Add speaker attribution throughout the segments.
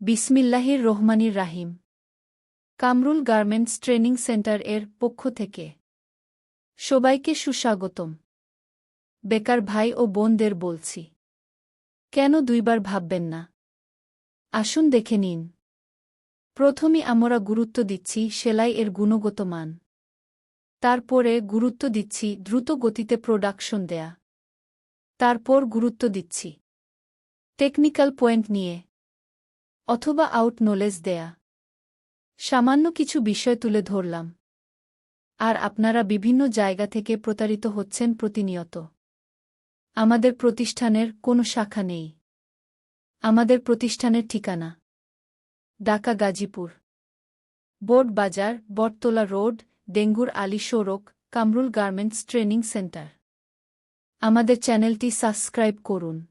Speaker 1: বিসমিল্লাহির রহমানির রাহিম। কামরুল গার্মেন্টস ট্রেনিং সেন্টার এর পক্ষ থেকে সবাইকে সুস্বাগতম। বেকার ভাই ও বোনদের বলছি, কেন দুইবার ভাববেন না? আসুন দেখে নিন। প্রথমে আমরা গুরুত্ব দিচ্ছি সেলাই এর গুণগত মান। তারপরে গুরুত্ব দিচ্ছি দ্রুত গতিতে প্রোডাকশন দেয়া। তারপর গুরুত্ব দিচ্ছি টেকনিক্যাল পয়েন্ট নিয়ে। অথবা আউট নলেজ দেয়া। সামান্য কিছু বিষয় তুলে ধরলাম। আর আপনারা বিভিন্ন জায়গা থেকে প্রতারিত হচ্ছেন প্রতিনিয়ত। আমাদের প্রতিষ্ঠানের কোনো শাখা নেই। আমাদের প্রতিষ্ঠানের ঠিকানা। ঢাকা গাজীপুর। বোর্ড বাজার, বটতলা রোড, ডেঙ্গুর আলী সড়ক, কামরুল গার্মেন্টস ট্রেনিং সেন্টার। আমাদের চ্যানেলটি সাবস্ক্রাইব করুন।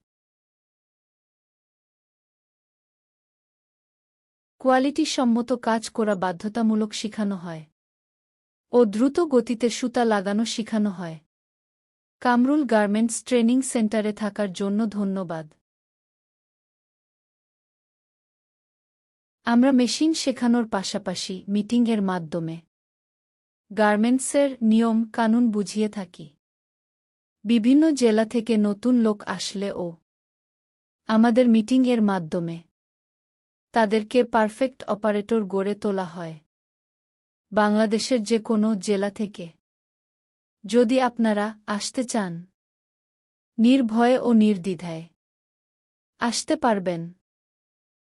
Speaker 1: কোয়ালিটি সম্মত কাজ করা বাধ্যতামূলক শিখানো হয় ও দ্রুত গতিতে সুতা লাগানো শিখানো হয়। কামরুল গার্মেন্টস ট্রেনিং সেন্টারে থাকার জন্য ধন্যবাদ। আমরা মেশিন শেখানোর পাশাপাশি মিটিংয়ের মাধ্যমে গার্মেন্টসের নিয়ম কানুন বুঝিয়ে থাকি। বিভিন্ন জেলা থেকে নতুন লোক আসলে ও আমাদের মিটিংয়ের মাধ্যমে তাদেরকে পারফেক্ট অপারেটর গড়ে তোলা হয়। বাংলাদেশের যে কোনো জেলা থেকে। যদি আপনারা আসতে চান, নির্ভয়ে ও নির্দ্বিধায়, আসতে পারবেন।